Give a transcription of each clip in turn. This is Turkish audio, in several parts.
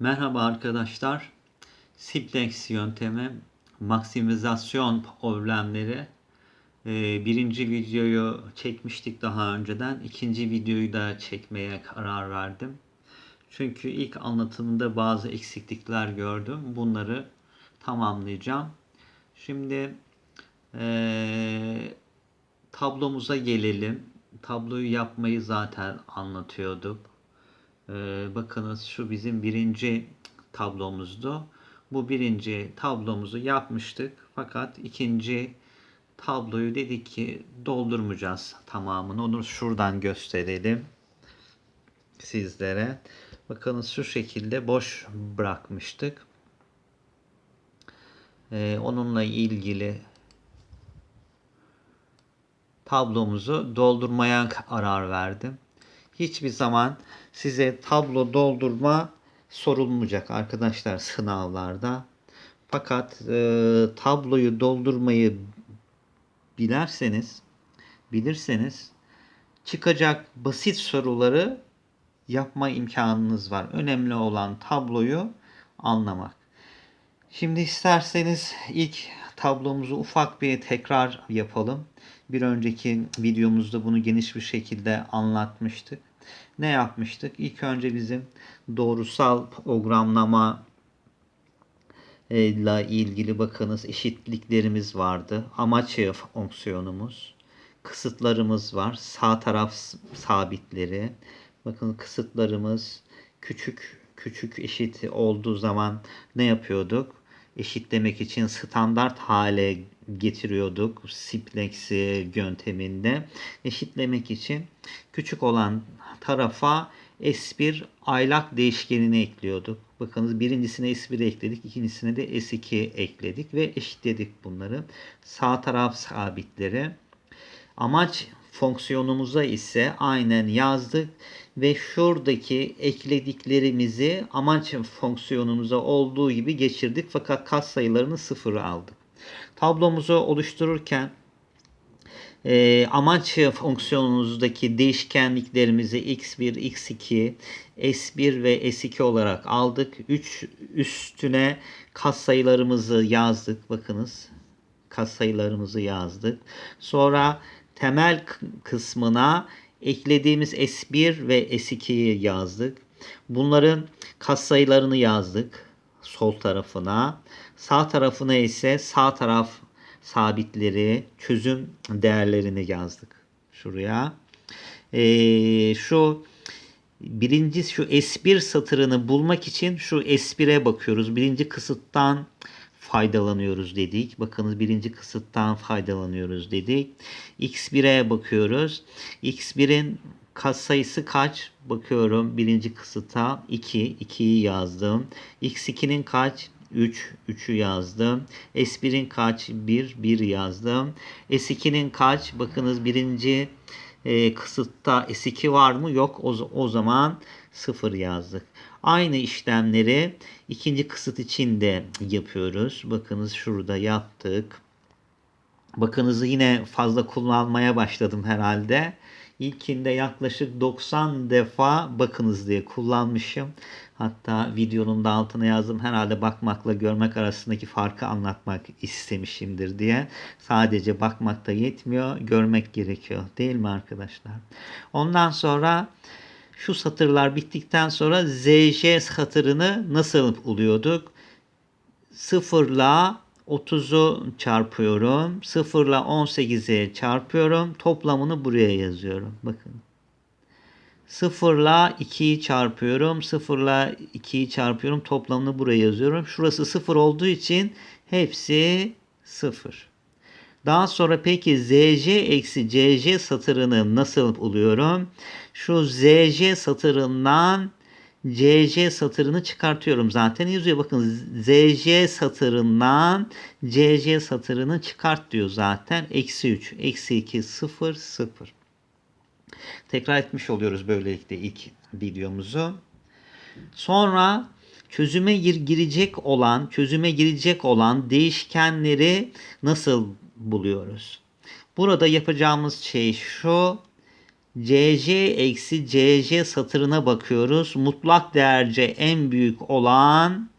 Merhaba arkadaşlar. Simplex yöntemi maksimizasyon problemleri. Ee, birinci videoyu çekmiştik daha önceden. İkinci videoyu da çekmeye karar verdim. Çünkü ilk anlatımında bazı eksiklikler gördüm. Bunları tamamlayacağım. Şimdi ee, tablomuza gelelim. Tabloyu yapmayı zaten anlatıyorduk. Ee, bakınız şu bizim birinci tablomuzdu. Bu birinci tablomuzu yapmıştık. Fakat ikinci tabloyu dedik ki doldurmayacağız tamamını. Onu şuradan gösterelim sizlere. Bakınız şu şekilde boş bırakmıştık. Ee, onunla ilgili tablomuzu doldurmaya karar verdim. Hiçbir zaman size tablo doldurma sorulmayacak arkadaşlar sınavlarda. Fakat e, tabloyu doldurmayı bilerseniz, bilirseniz çıkacak basit soruları yapma imkanınız var. Önemli olan tabloyu anlamak. Şimdi isterseniz ilk tablomuzu ufak bir tekrar yapalım. Bir önceki videomuzda bunu geniş bir şekilde anlatmıştık. Ne yapmıştık? İlk önce bizim doğrusal programlama ile ilgili bakınız eşitliklerimiz vardı. Amaç fonksiyonumuz. Kısıtlarımız var. Sağ taraf sabitleri. Bakın kısıtlarımız küçük küçük eşit olduğu zaman ne yapıyorduk? Eşitlemek için standart hale getiriyorduk simplex yönteminde. Eşitlemek için küçük olan tarafa S1 aylak değişkenini ekliyorduk. Bakınız birincisine S1 ekledik, ikincisine de S2 ekledik ve eşitledik bunları. Sağ taraf sabitleri. Amaç fonksiyonumuza ise aynen yazdık ve şuradaki eklediklerimizi amaç fonksiyonumuza olduğu gibi geçirdik fakat katsayılarını sıfıra aldık. Tablomuzu oluştururken e, amaç fonksiyonumuzdaki değişkenliklerimizi x1, x2, s1 ve s2 olarak aldık. 3 üstüne katsayılarımızı yazdık. Bakınız katsayılarımızı yazdık. Sonra temel kısmına eklediğimiz S1 ve S2'yi yazdık. Bunların katsayılarını yazdık sol tarafına. Sağ tarafına ise sağ taraf sabitleri, çözüm değerlerini yazdık şuraya. Ee, şu birinci şu S1 satırını bulmak için şu S1'e bakıyoruz. Birinci kısıttan faydalanıyoruz dedik. Bakınız birinci kısıttan faydalanıyoruz dedik. X1'e bakıyoruz. X1'in katsayısı kaç? Bakıyorum birinci kısıta 2. 2'yi yazdım. X2'nin kaç? 3. 3'ü yazdım. S1'in kaç? 1. 1 yazdım. S2'nin kaç? Bakınız birinci e, kısıtta S2 var mı? Yok. O, o zaman 0 yazdık. Aynı işlemleri ikinci kısıt için de yapıyoruz. Bakınız şurada yaptık. Bakınızı yine fazla kullanmaya başladım herhalde. İlkinde yaklaşık 90 defa bakınız diye kullanmışım. Hatta videonun da altına yazdım. Herhalde bakmakla görmek arasındaki farkı anlatmak istemişimdir diye. Sadece bakmak da yetmiyor. Görmek gerekiyor. Değil mi arkadaşlar? Ondan sonra şu satırlar bittikten sonra ZJ satırını nasıl buluyorduk? 0 ile 30'u çarpıyorum. 0 ile 18'e çarpıyorum. Toplamını buraya yazıyorum. Bakın. 0 ile 2'yi çarpıyorum. 0 ile 2'yi çarpıyorum. Toplamını buraya yazıyorum. Şurası 0 olduğu için hepsi 0. Daha sonra peki ZJ eksi CJ satırını nasıl buluyorum? Şu ZJ satırından CC satırını çıkartıyorum. Zaten yazıyor. Bakın ZJ satırından CC satırını çıkart diyor zaten. Eksi 3, eksi 2, 0, 0. Tekrar etmiş oluyoruz böylelikle ilk videomuzu. Sonra çözüme gir girecek olan, çözüme girecek olan değişkenleri nasıl buluyoruz? Burada yapacağımız şey şu. CC eksi CC satırına bakıyoruz. Mutlak değerce en büyük olan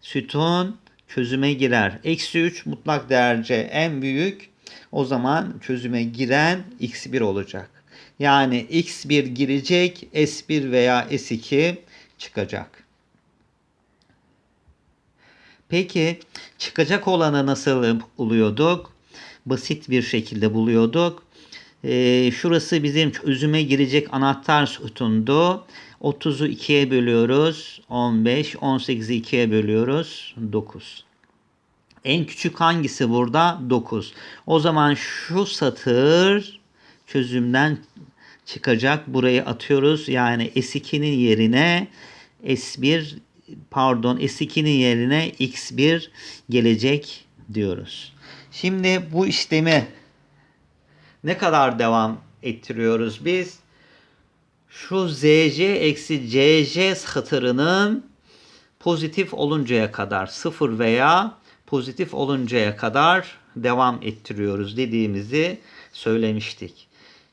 sütun çözüme girer. Eksi 3 mutlak değerce en büyük. O zaman çözüme giren x1 olacak. Yani x1 girecek, s1 veya s2 çıkacak. Peki çıkacak olanı nasıl buluyorduk? Basit bir şekilde buluyorduk. Ee, şurası bizim çözüme girecek anahtar sütundu. 30'u 2'ye bölüyoruz. 15. 18'i 2'ye bölüyoruz. 9. En küçük hangisi burada? 9. O zaman şu satır çözümden çıkacak. Burayı atıyoruz. Yani S2'nin yerine S1 pardon S2'nin yerine X1 gelecek diyoruz. Şimdi bu işlemi ne kadar devam ettiriyoruz biz? Şu ZC eksi CC satırının pozitif oluncaya kadar sıfır veya pozitif oluncaya kadar devam ettiriyoruz dediğimizi söylemiştik.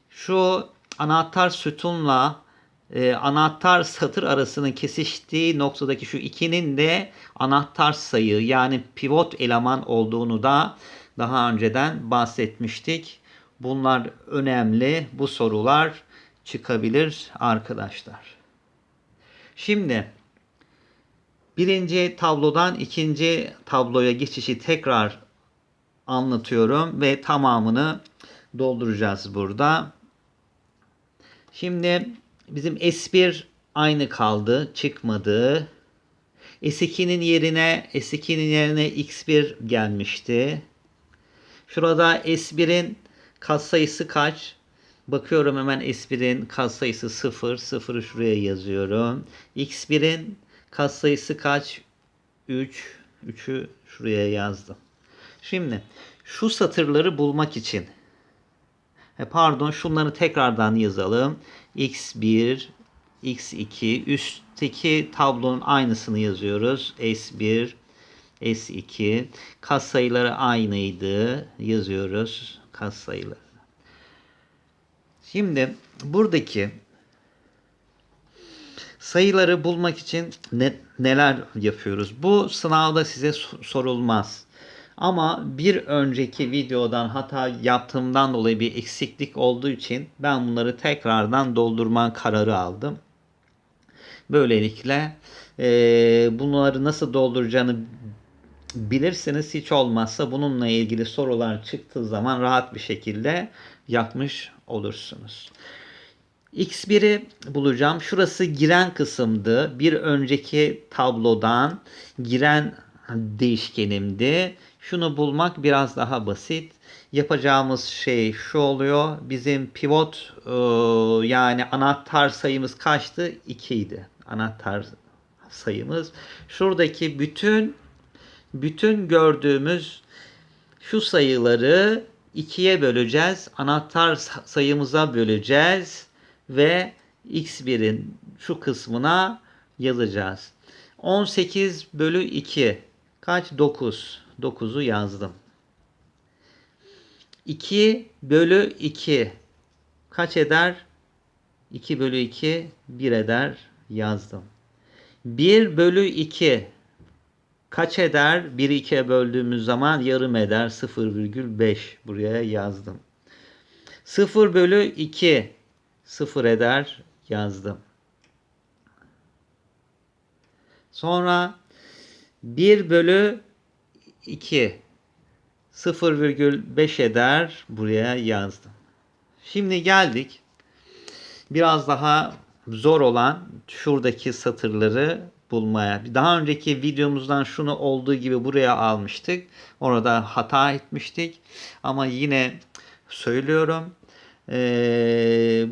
Şu anahtar sütunla e, anahtar satır arasının kesiştiği noktadaki şu ikinin de anahtar sayı yani pivot eleman olduğunu da daha önceden bahsetmiştik. Bunlar önemli. Bu sorular çıkabilir arkadaşlar. Şimdi birinci tablodan ikinci tabloya geçişi tekrar anlatıyorum ve tamamını dolduracağız burada. Şimdi bizim S1 aynı kaldı, çıkmadı. S2'nin yerine S2'nin yerine X1 gelmişti. Şurada S1'in katsayısı kaç? Bakıyorum hemen S1'in katsayısı 0. 0'ı şuraya yazıyorum. X1'in katsayısı kaç? 3. 3'ü şuraya yazdım. Şimdi şu satırları bulmak için e, pardon şunları tekrardan yazalım. X1, X2 üstteki tablonun aynısını yazıyoruz. S1, S2 katsayıları aynıydı. Yazıyoruz katsayıları. Şimdi buradaki sayıları bulmak için ne, neler yapıyoruz? Bu sınavda size sorulmaz. Ama bir önceki videodan hata yaptığımdan dolayı bir eksiklik olduğu için ben bunları tekrardan doldurma kararı aldım. Böylelikle e, bunları nasıl dolduracağını bilirsiniz. Hiç olmazsa bununla ilgili sorular çıktığı zaman rahat bir şekilde yapmış olursunuz. X1'i bulacağım. Şurası giren kısımdı. Bir önceki tablodan giren değişkenimdi. Şunu bulmak biraz daha basit. Yapacağımız şey şu oluyor. Bizim pivot ıı, yani anahtar sayımız kaçtı? 2 idi. Anahtar sayımız. Şuradaki bütün bütün gördüğümüz şu sayıları ikiye böleceğiz. Anahtar sayımıza böleceğiz ve x1'in şu kısmına yazacağız. 18 bölü 2 kaç? 9. 9'u yazdım. 2 bölü 2 kaç eder? 2 bölü 2 1 eder yazdım. 1 bölü 2 kaç eder? 1'i 2'ye böldüğümüz zaman yarım eder. 0,5 buraya yazdım. 0 bölü 2 0 eder yazdım. Sonra 1 bölü 2 0,5 eder buraya yazdım. Şimdi geldik. Biraz daha zor olan şuradaki satırları bulmaya. Daha önceki videomuzdan şunu olduğu gibi buraya almıştık. Orada hata etmiştik. Ama yine söylüyorum.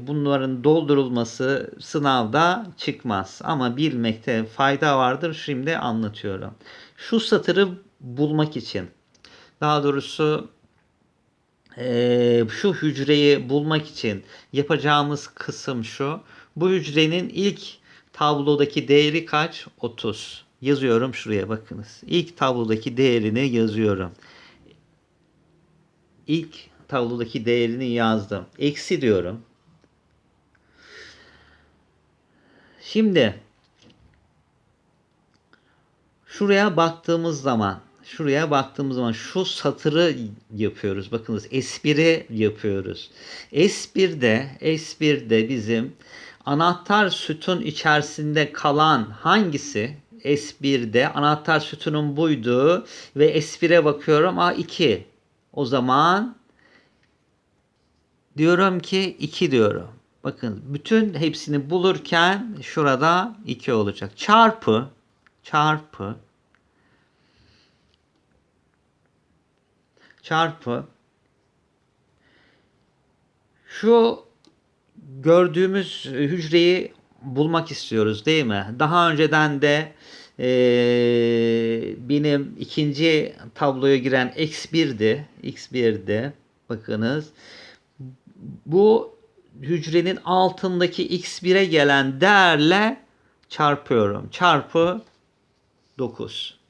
Bunların doldurulması sınavda çıkmaz. Ama bilmekte fayda vardır. Şimdi anlatıyorum. Şu satırı bulmak için daha doğrusu e, şu hücreyi bulmak için yapacağımız kısım şu. Bu hücrenin ilk tablodaki değeri kaç? 30. Yazıyorum şuraya bakınız. İlk tablodaki değerini yazıyorum. İlk tablodaki değerini yazdım. Eksi diyorum. Şimdi şuraya baktığımız zaman şuraya baktığımız zaman şu satırı yapıyoruz. Bakınız espri yapıyoruz. S1'de S1'de bizim anahtar sütun içerisinde kalan hangisi? S1'de anahtar sütunun buydu ve S1'e bakıyorum. A2. O zaman diyorum ki 2 diyorum. Bakın bütün hepsini bulurken şurada 2 olacak. Çarpı çarpı çarpı şu gördüğümüz hücreyi bulmak istiyoruz değil mi? Daha önceden de eee, benim ikinci tabloya giren x1'di. x1'di. Bakınız. Bu hücrenin altındaki x1'e gelen değerle çarpıyorum. Çarpı 9.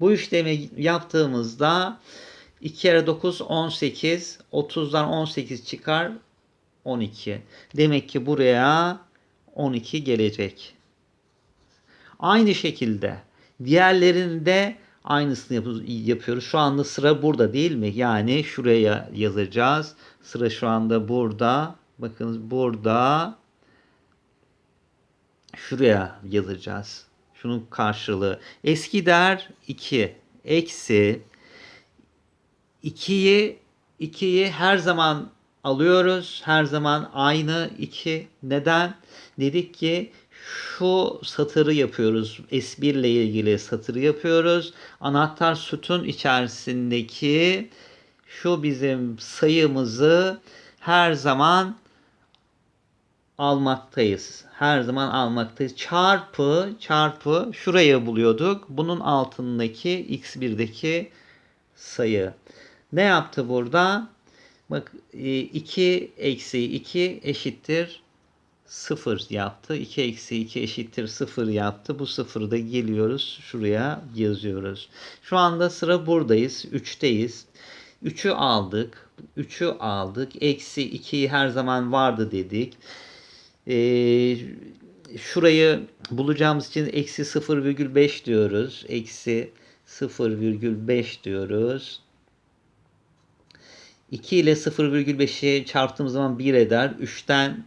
Bu işlemi yaptığımızda 2 kere 9 18. 30'dan 18 çıkar 12. Demek ki buraya 12 gelecek. Aynı şekilde diğerlerinde aynısını yap- yapıyoruz. Şu anda sıra burada değil mi? Yani şuraya yazacağız. Sıra şu anda burada. Bakınız burada şuraya yazacağız. Şunun karşılığı. Eski değer 2. Eksi 2'yi 2'yi her zaman alıyoruz. Her zaman aynı 2. Neden? Dedik ki şu satırı yapıyoruz. S1 ile ilgili satırı yapıyoruz. Anahtar sütun içerisindeki şu bizim sayımızı her zaman almaktayız. Her zaman almaktayız. Çarpı çarpı şuraya buluyorduk. Bunun altındaki x1'deki sayı. Ne yaptı burada? Bak 2 eksi 2 eşittir 0 yaptı. 2 eksi 2 eşittir 0 yaptı. Bu sıfırı da geliyoruz. Şuraya yazıyoruz. Şu anda sıra buradayız. 3'teyiz. 3'ü aldık. 3'ü aldık. Eksi 2'yi her zaman vardı dedik. Ee, şurayı bulacağımız için eksi 0,5 diyoruz. Eksi 0,5 diyoruz. 2 ile 0,5'i çarptığımız zaman 1 eder. 3'ten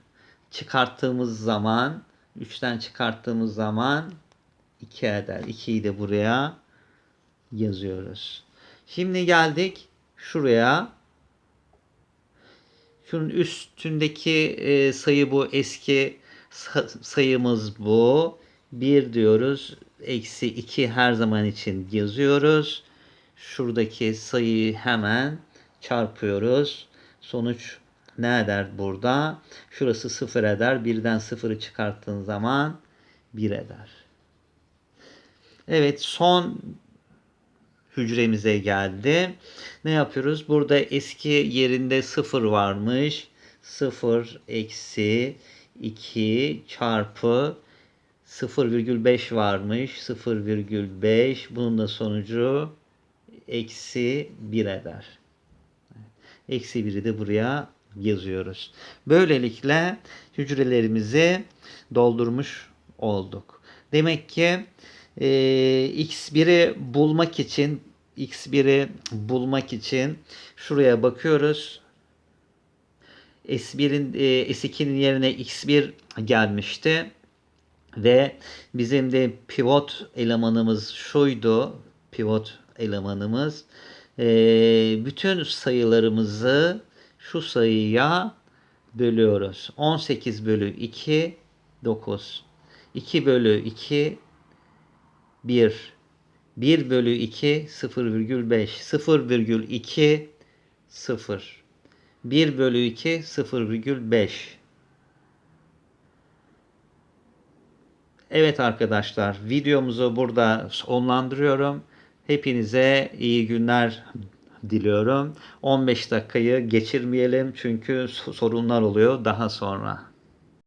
çıkarttığımız zaman 3'ten çıkarttığımız zaman 2 eder. 2'yi de buraya yazıyoruz. Şimdi geldik şuraya. Şunun üstündeki e, sayı bu. Eski sa- sayımız bu. 1 diyoruz. Eksi 2 her zaman için yazıyoruz. Şuradaki sayıyı hemen çarpıyoruz. Sonuç ne eder burada? Şurası 0 eder. 1'den 0'ı çıkarttığın zaman 1 eder. Evet son hücremize geldi. Ne yapıyoruz? Burada eski yerinde 0 varmış. 0 eksi 2 çarpı 0,5 varmış. 0,5 bunun da sonucu eksi 1 eder. Eksi 1'i de buraya yazıyoruz. Böylelikle hücrelerimizi doldurmuş olduk. Demek ki e, x1'i bulmak için x1'i bulmak için şuraya bakıyoruz. S1'in e, S2'nin yerine x1 gelmişti ve bizim de pivot elemanımız şuydu. Pivot elemanımız e, bütün sayılarımızı şu sayıya bölüyoruz. 18 bölü 2 9. 2 bölü 2 1. 1 bölü 2 0,5. 0,2 0. 1 bölü 2 0,5. Evet arkadaşlar videomuzu burada sonlandırıyorum. Hepinize iyi günler diliyorum. 15 dakikayı geçirmeyelim çünkü sorunlar oluyor daha sonra.